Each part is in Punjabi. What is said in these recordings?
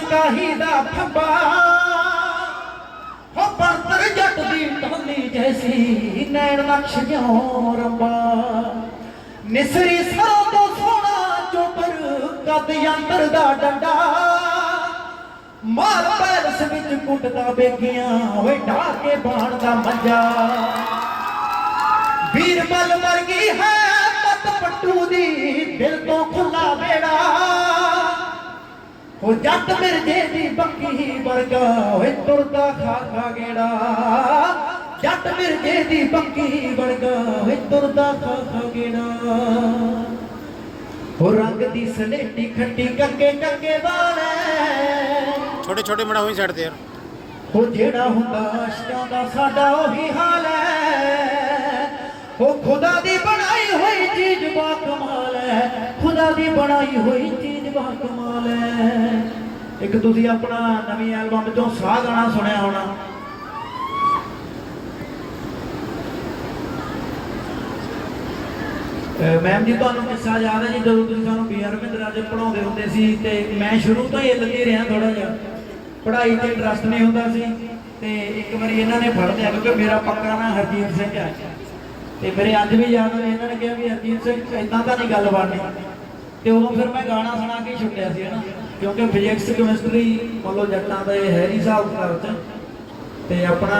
ਕਾਹੀ ਦਾ ਫੱਬਾ ਹੋ ਪਰਤਰ ਜੱਟ ਦੀ ਟੋਲੀ ਜੈਸੀ ਨੈਣ ਨਕਸ਼ ਜਿਉਂ ਰੰਬਾ। ਨਿਸਰੀ ਸਰੋਂ ਤੋਂ ਸੋਹਣਾ ਚੋਬਰ ਕਦ ਯੰਤਰ ਦਾ ਡੰਡਾ। ਮਾਰ ਪੈਰਸ ਵਿੱਚ ਕੁੱਟਦਾ ਬੇਗੀਆਂ ਓਏ ਢਾ ਕੇ ਬਾਣ ਦਾ ਮੰਜਾ। ਵੀਰਬਲ ਗਈ ਹੈ ਮਤ ਪੱਟੂ ਦੀ ਦਿਲ ਤੋਂ ਖੁੱਲਾ ਵੇੜਾ। ਹੋ ਜੱਟ ਮਿਰਜੇ ਦੀ ਬੱਕੀ ਵਰਗਾ ਓਏ ਤੁਰਦਾ ਖਾ ਖਾ ਗੇੜਾ। ਜੱਟ ਮਿਰਜੇ ਦੀ ਬੱਕੀ ਵਰਗਾ ਓਏ ਤੁਰਦਾ ਖਾ ਖਾ ਗੇੜਾ। ਹੋ ਰੰਗ ਦੀ ਸਲੇਟੀ ਖੱਟੀ ਕੰਗੇ ਕੰਗੇ ਵਾਲੇ। ਛੋਟੇ ਛੋਟੇ ਮੜਾ ਹੋਈ ਸਾਈਡ ਤੇ ਯਾਰ। ਉਹ ਜਿਹੜਾ ਹੁੰਦਾ ਆਸ਼ਕਾਂ ਦਾ ਸਾਡਾ ਉਹੀ ਹਾਲ ਹੈ। ਉਹ ਖੁਦਾ ਦੀ ਬਣਾਈ ਹੋਈ ਚੀਜ਼ ਬਾ ਕਮਾਲ ਹੈ। ਖੁਦਾ ਦੀ ਬਣਾਈ ਹੋਈ ਚੀਜ਼ ਬਾ ਕਮਾਲ ਹੈ। ਇੱਕ ਤੁਸੀਂ ਆਪਣਾ ਨਵੀਂ ਐਲਬਮ ਚੋਂ ਸਾਹ ਗਾਣਾ ਸੁਣਿਆ ਹੋਣਾ। ਮੈਮ ਜੀ, ਤੁਹਾਨੂੰ ਕਿੱਸਾ ਯਾਦ ਹੈ ਜੀ, ਜਦੋਂ ਤੁਸੀਂ ਸਾਨੂੰ ਬੀਆਰ ਮਹਿੰਦਰਾ ਚ ਪੜਾਉਂਦੇ ਹੁੰਦੇ ਸੀ ਤੇ ਮੈਂ ਸ਼ੁਰੂ ਤੋਂ ਹੀ ਲੱਗੇ ਰਿਹਾ ਥੋੜਾ ਜਿਹਾ। ਪੜ੍ਹਾਈ ਤੇ ਇੰਟਰਸਟ ਨਹੀਂ ਹੁੰਦਾ ਸੀ ਤੇ ਇੱਕ ਵਾਰੀ ਇਹਨਾਂ ਨੇ ਫੜ ਲਿਆ ਕਿਉਂਕਿ ਮੇਰਾ ਪੱਕਾ ਨਾਂ ਹਰਜੀਤ ਸਿੰਘ ਹੈ। ਤੇ ਮੇਰੇ ਅੱਜ ਵੀ ਯਾਦ ਹੈ ਇਹਨਾਂ ਨੇ ਕਿਹਾ ਵੀ ਹਰਜੀਤ ਸਿੰਘ ਇਦਾਂ ਤਾਂ ਨਹੀਂ ਗੱਲ ਬਣਨੀ। ਤੇ ਉਹ ਫਿਰ ਮੈਂ ਗਾਣਾ ਸੁਣਾ ਕੇ ਹੀ ਛੁੱਟਿਆ ਸੀ, ਹਨਾ। ਕਿਉਂਕਿ ਫਿਜ਼ਿਕਸ ਕੈਮਿਸਟਰੀ ਮੰਨ ਜੱਟਾਂ ਦਾ ਇਹ ਹੈ ਨਹੀਂ ਹਿਸਾਬ ਕਿਤਾਬ ਚ। ਤੇ ਆਪਣਾ,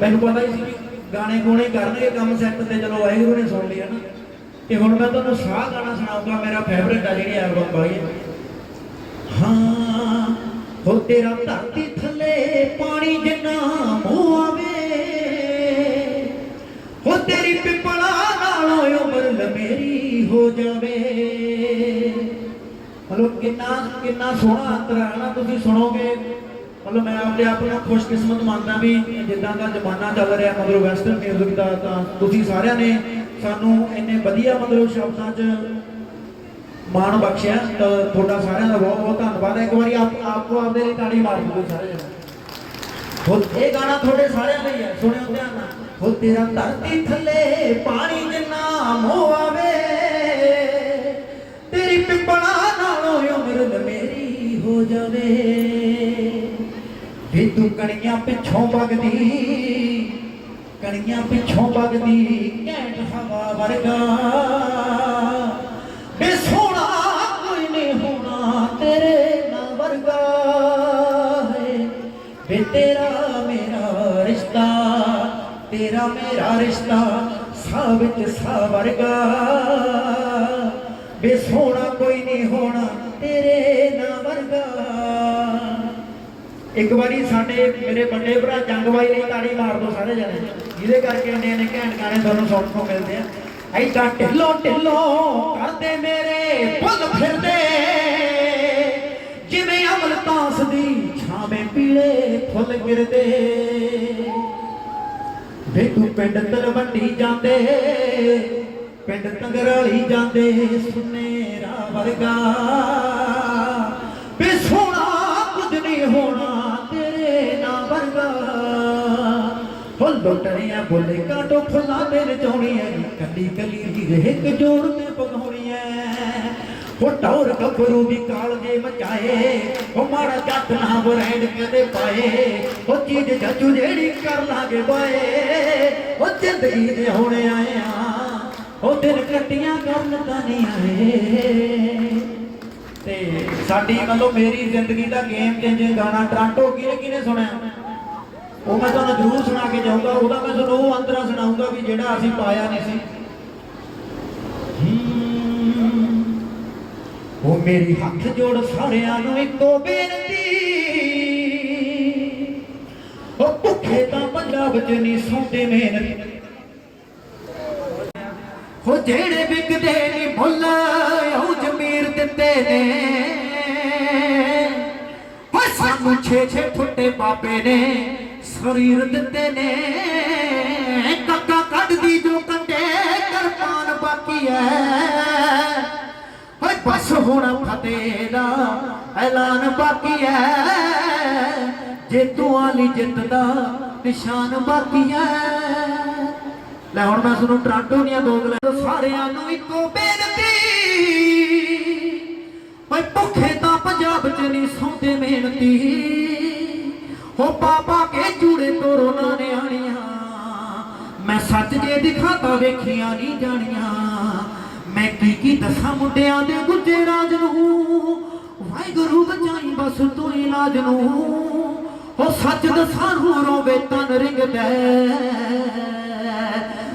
ਮੈਨੂੰ ਪਤਾ ਹੀ ਸੀ ਗਾਣੇ ਗੂਣੇ ਕਰਨਗੇ, ਕੰਮ ਸੈੱਟ ਤੇ ਚਲੋ ਵਾਹਿਗੁਰੂ ਨੇ ਸੁਣ ਲਿਆ ਨਾ ਤੇ ਹੁਣ ਮੈਂ ਤੁਹਾਨੂੰ ਸਾਹ ਗਾਣਾ ਸੁਣਾਉਂਗਾ, ਮੇਰਾ ਫੇਵਰਿਟ ਆ ਜਿਹੜੀ ਐਲਬਮ ਬਾਈ ਹਾਂ ਹੋ ਤੇਰਾ ਧਰਤੀ ਥੱਲੇ ਪਾਣੀ ਜਿੰਨਾ ਮੂੰਹ ਆਵੇ ਹੋ ਤੇਰੀ ਪਿਪਲਾ ਨਾਲੋਂ ਉਮਰ ਲਮੇਰੀ ਹੋ ਜਾਵੇ। ਕਿੰਨਾ ਕਿੰਨਾ ਸੋਹਣਾ ਅੰਤਰ ਹੈ ਨਾ, ਤੁਸੀਂ ਸੁਣੋਗੇ। ਮਤਲਬ ਮੈਂ ਆਪਣੇ ਆਪ ਨੂੰ ਖੁਸ਼ਕਿਸਮਤ ਮੰਨਦਾ ਵੀ ਜਿੱਦਾਂ ਦਾ ਜ਼ਮਾਨਾ ਚੱਲ ਰਿਹਾ ਮਤਲਬ ਵੈਸਟਰਨ ਮਿਊਜ਼ਿਕ ਦਾ, ਤਾਂ ਤੁਸੀਂ ਸਾਰਿਆਂ ਨੇ ਸਾਨੂੰ ਇੰਨੇ ਵਧੀਆ ਮਤਲਬ ਸ਼ਬਦਾਂ 'ਚ ਮਾਣ ਬਖਸ਼ਿਆ, ਤਾਂ ਤੁਹਾਡਾ ਸਾਰਿਆਂ ਦਾ ਬਹੁਤ ਬਹੁਤ ਧੰਨਵਾਦ। ਹੈ ਇੱਕ ਵਾਰੀ ਆਪ ਆਪਕੋ ਆਪਦੇ ਲਈ ਤਾੜੀ ਮਾਰ ਦਿਓ ਸਾਰੇ ਜਣੇ। ਹੁਣ ਇਹ ਗਾਣਾ ਤੁਹਾਡੇ ਸਾਰਿਆਂ ਲਈ ਹੈ ਸੁਣਿਓ ਧਿਆਨ ਨਾਲ। ਹੋ ਤੇਰਾ ਧਰਤੀ ਥੱਲੇ ਪਾਣੀ ਜਿੰਨਾ ਮੋਹ ਆਵੇ ਤੂੰ ਕਣੀਆਂ ਪਿੱਛੋਂ ਵਗਦੀ, ਕਣੀਆਂ ਪਿੱਛੋਂ ਵਗਦੀ, ਘੈਂਟ ਹਵਾ ਵਰਗਾ। ਬੇ ਸੋਹਣਾ ਕੋਈ ਨਹੀਂ ਹੋਣਾ ਤੇਰੇ ਨਾਲ ਵਰਗਾ ਹੈ। ਤੇਰਾ ਮੇਰਾ ਰਿਸ਼ਤਾ, ਤੇਰਾ ਮੇਰਾ ਰਿਸ਼ਤਾ ਸਾਹ ਵਿੱਚ ਵਰਗਾ। ਵੇ ਸੋਹਣਾ ਕੋਈ ਨਹੀਂ ਹੋਣਾ ਤੇਰੇ ਨਾਲ ਵਰਗਾ। ਇੱਕ ਵਾਰੀ ਸਾਡੇ ਮੇਰੇ ਵੱਡੇ ਭਰਾ ਜੰਗਬਾਈ ਲਈ ਤਾੜੀ ਮਾਰ ਦੋ ਸਾਰੇ ਜਣੇ। ਜਿਹਦੇ ਕਰਕੇ ਇੰਨੇ ਇੰਨੇ ਘੈਂਟ ਗਾਣੇ ਤੁਹਾਨੂੰ ਸੁਣਨ ਨੂੰ ਮਿਲਦੇ ਆ। ਐਡਾ ਢਿੱਲੋ ਢਿੱਲੋ ਕਰਦੇ ਮੇਰੇ ਫੁੱਲ ਫਿਰਦੇ। ਜਿਵੇਂ ਅਮਲ ਤਾਸ ਦੀ ਛਾਵੇਂ ਪੀਲੇ ਫੁੱਲ ਗਿਰਦੇ। ਵੇ ਤੂੰ ਪਿੰਡ ਤਲਵੰਡੀ ਜਾਂਦੇ, ਪਿੰਡ ਤੰਗਰਾਲੀ ਜਾਂਦੇ, ਸੁਨੇਰਾ ਵਰਗਾ। ਵੇ ਫੁੱਲ ਲੋਟਣੀਆਂ ਬੋਲੇ ਕਾਟੋ ਫੁੱਲਾਂ ਦੇ ਰਚਾਉਣੀਆਂ ਕੱਲੀ ਕੱਲੀ ਹੀਰੇ ਇੱਕ ਜੋੜ ਤੇ ਪਗਾਉਣੀਆਂ ਉਹ ਟੌਰ ਗੱਭਰੂ ਵੀ ਕਾਲਜੇ ਮਚਾਏ, ਉਹ ਮਾੜਾ ਜੱਟ ਨਾ ਬਰੈਂਡ ਕਦੇ ਪਾਏ। ਉਹ ਚੀਜ਼ ਜੱਜੂ ਜਿਹੜੀ ਕਰ ਲਾਗੇ ਬਾਏ। ਉਹ ਜ਼ਿੰਦਗੀ ਦੇ ਹੁਣ ਆਏ ਆ, ਉਹ ਦਿਨ ਕੱਟੀਆਂ ਕਰਨ ਤਾਂ ਨਹੀਂ ਆਏ। ਤੇ ਸਾਡੀ ਮਤਲਬ ਮੇਰੀ ਜ਼ਿੰਦਗੀ ਦਾ ਗੇਮ ਚੇਂਜਿੰਗ ਗਾਣਾ ਟ੍ਰਾਂਟੋ, ਕਿਹਨੇ ਕਿਹਨੇ ਸੁਣਿਆ? ਉਹ ਮੈਂ ਤੁਹਾਨੂੰ ਜ਼ਰੂਰ ਸੁਣਾ ਕੇ ਜਾਊਂਗਾ, ਉਹਦਾ ਮੈਂ ਤੁਹਾਨੂੰ ਉਹ ਅੰਤਰਾ ਸੁਣਾਊਂਗਾ ਵੀ ਜਿਹੜਾ ਅਸੀਂ ਪਾਇਆ ਨਹੀਂ ਸੀ। ਉਹ ਮੇਰੀ ਹੱਥ ਜੋੜ ਸਾਰਿਆਂ ਨੂੰ ਇੱਕੋ ਬੇਨਤੀ। ਉਹ ਭੁੱਖੇ ਤਾਂ ਪੰਜਾਬ ਚ ਨਹੀਂ ਸੌਂਦੇ ਮਿਹਨਤ ਹੋ ਜਿਹੜੇ ਵਿਕਦੇ ਨਹੀਂ ਮੁੱਲ, ਉਹ ਜ਼ਮੀਰ ਦਿੱਤੇ ਨੇ। ਹੋ ਸਾਨੂੰ ਛੇ ਛੇ ਫੁੱਟੇ ਬਾਬੇ ਨੇ। ਸਰੀਰ ਦਿੱਤੇ ਨੇ। ਕੱਕਾ ਕੱਢਦੀ ਜੋ ਕੰਡੇ, ਕਰਪਾਨ ਬਾਕੀ ਐ। ਹੋਏ ਬਸ ਹੁਣ ਫਤਿਹ ਦਾ ਐਲਾਨ ਬਾਕੀ ਐ। ਜੇ ਤੂੰ ਆਲੀ ਜਿੱਤ ਦਾ ਨਿਸ਼ਾਨ ਬਾਕੀ ਐ। ਲੈ ਹੁਣ ਮੈਂ ਤੁਹਾਨੂੰ ਟਰਾਂਟੋ ਦੀਆਂ ਦੋ ਗਲਾਂ ਸਾਰਿਆਂ ਨੂੰ ਇੱਕੋ ਬੇਨਤੀ। ਓਏ ਭੁੱਖੇ ਤਾਂ ਪੰਜਾਬ 'ਚ ਨਹੀਂ ਸੌਂਦੇ ਮਿਹਨਤੀ। ਹੋ ਪਾਪਾ ਕੇ ਜੂੜੇ ਤੋਰੋ ਨਾ ਨਿਆਣੀਆਂ ਮੈਂ ਸੱਚ ਜੇ ਦਿਖਾਤਾ ਵੇਖੀਆਂ ਨਹੀਂ ਜਾਣੀਆਂ। ਮੈਂ ਕੀ ਕੀ ਦੱਸਾਂ ਮੁੰਡਿਆਂ ਦੇ ਗੁੱਜੇ ਰਾਜ ਨੂੰ। ਵਾਹਿਗੁਰੂ ਬਚਾਈ ਬਸ ਤੂੰ ਇਲਾਜ ਨੂੰ। ਹੋ ਸੱਚ ਦਸਾਂ ਨੂੰ ਰੋਵੇ ਤਨ ਰਿੰਗਦਾ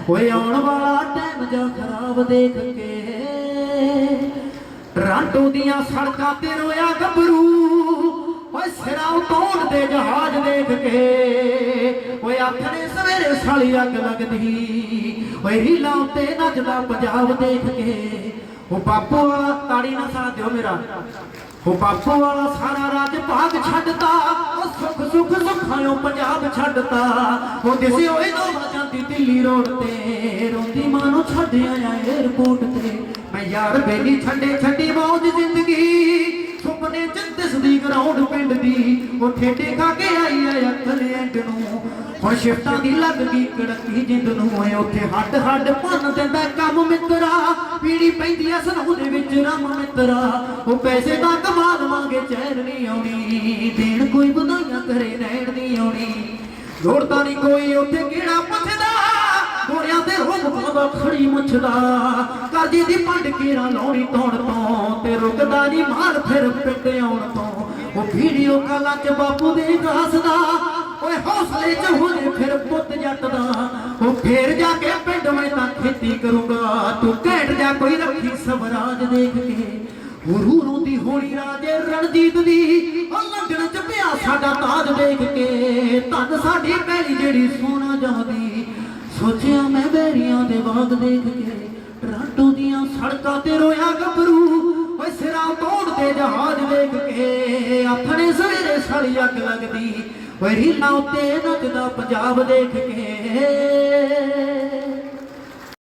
ਓਏ ਆਉਣ ਵਾਲਾ ਟਾਈਮ ਜਾ ਖਰਾਬ ਦੇਖ ਕੇ। ਟਰਾਂਟੋ ਦੀਆਂ ਸੜਕਾਂ ਤੇ ਰੋਇਆ ਗੱਭਰੂ। ਓਏ ਸਿਰਾਂ ਉਤੋੜ ਦੇ ਜਹਾਜ਼ ਦੇਖ ਕੇ। ਓਏ ਆਥਣੇ ਸਵੇਰੇ ਸਾਲੀ ਅੱਗ ਲੱਗਦੀ। ਓਏ ਹੀਲਾ ਉੱਤੇ ਨੱਚਦਾ ਪੰਜਾਬ ਦੇਖ ਕੇ। ਉਹ ਬਾਪੂ ਵਾਲਾ ਤਾੜੀ ਨਾ ਸਾਥ ਦਿਓ ਮੇਰਾ। ਉਹ ਬਾਪੂ ਵਾਲਾ ਸਾਰਾ ਰਾਜ ਭਾਗ ਛੱਡਤਾ। ਉਹ ਸੁੱਖ ਸੁੱਖ ਸੁਖਾਇਓ ਪੰਜਾਬ ਛੱਡਤਾ। ਉਹ ਦਿਸੇ ਓਏ ਨੋਵਾ ਜਾਂਦੀ ਦਿੱਲੀ ਰੋਡ ਤੇ। ਰੋਂਦੀ ਮਾਂ ਨੂੰ ਛੱਡ ਆਇਆ 에어ਪੋਰਟ ਤੇ। ਮੈਂ ਯਾਰ ਬੇਲੀ ਛੱਡੇ ਛੱਡੀ ਮੌਜ ਜ਼ਿੰਦਗੀ। ਸੁਪਨੇ ਚ ਦਿਸਦੀ ਗਰਾਊਂਡ ਪਿੰਡ ਦੀ। ਉਹ ਠੇਡੇ ਖਾ ਕੇ ਆਈ ਆ ਅੱਖਲ ਐਂਡ ਨੂੰ। ਹੁਣ ਸ਼ਿਫਟਾਂ ਦੀ ਲੱਗ ਗਈ ਕੜਕੀ ਜਿੰਦ ਨੂੰ। ਓਏ ਉੱਥੇ ਹੱਡ ਹੱਡ ਭੰਨ ਦਿੰਦਾ ਕੰਮ ਮਿੱਤਰਾ। ਪੀੜੀ ਪੈਂਦੀ ਆ ਸਨੂ ਦੇ ਵਿੱਚ ਰਮ ਮਿੱਤਰਾ। ਉਹ ਪੈਸੇ ਤਾਂ ਕਮਾ ਲਵਾਂਗੇ ਚੈਨ ਨਹੀਂ ਆਉਣੀ। ਦੇਣ ਕੋਈ ਵਧਾਈਆਂ ਕਰੇ ਨੈਣ ਨਹੀਂ ਆਉਣੀ। ਲੋੜਦਾ ਨਹੀਂ ਕੋਈ ਉੱਥੇ ਕਿਹੜਾ ਪੁੱਛਦਾ। ਗੋੜਿਆਂ ਤੇ ਰੁੱਗ ਪਾਉਂਦਾ ਖੜੀ ਮੁੱਛਦਾ। ਕਰਜੀ ਦੀ ਪੰਡ ਕੀਰਾ ਲਾਉਣੀ ਤੌਣ ਤੋਂ ਤੇ ਰੁਕਦਾ ਨਹੀਂ ਮਾਰ ਫਿਰ ਪਿੱਟ ਆਉਣ ਤੋਂ। ਉਹ ਵੀਡੀਓ ਕਾਲਾਂ ਚ ਬਾਪੂ ਦੇ ਗਾਸਦਾ ਓਏ ਹੌਸਲੇ ਚ ਹੋਣੇ ਫਿਰ ਪੁੱਤ ਜੱਟ ਦਾ। ਉਹ ਫੇਰ ਜਾ ਕੇ ਪਿੰਡ ਮੈਂ ਤਾਂ ਖੇਤੀ ਕਰੂੰਗਾ। ਤੂੰ ਘੈਂਟ ਜਾ ਕੋਈ ਰੱਖੀ ਸਵਰਾਜ ਦੇਖ ਕੇ। ਗੁਰੂ ਰੋਂਦੀ ਹੋਣੀ ਰਾਜੇ ਰਣਜੀਤ ਦੀ। ਉਹ ਲੰਡਨ ਚ ਪਿਆ ਸਾਡਾ ਤਾਜ ਦੇਖ ਕੇ। ਤਨ ਸਾਡੀ ਪਹਿਲੀ ਜਿਹੜੀ ਸੋਨਾ ਜਾਂਦੀ ਸੋਚਿਆ ਮੈਂ ਬੈਰੀਆਂ ਦੇ ਬਾਗ ਦੇਖ ਕੇ ਟਰਾਂਟੋ ਦੀਆਂ ਸੜਕਾਂ ਤੇ ਰੋਇਆ ਗੱਭਰੂ, ਓਏ ਸਿਰਾਂ ਤੋੜਦੇ ਜਹਾਜ਼ ਦੇਖ ਕੇ, ਆਪਣੇ ਸਵੇਰੇ ਸਾਲੀ ਅੱਗ ਲੱਗਦੀ, ਓਏ ਰੀਲਾਂ ਉੱਤੇ ਨੱਚਦਾ ਪੰਜਾਬ ਦੇਖ ਕੇ।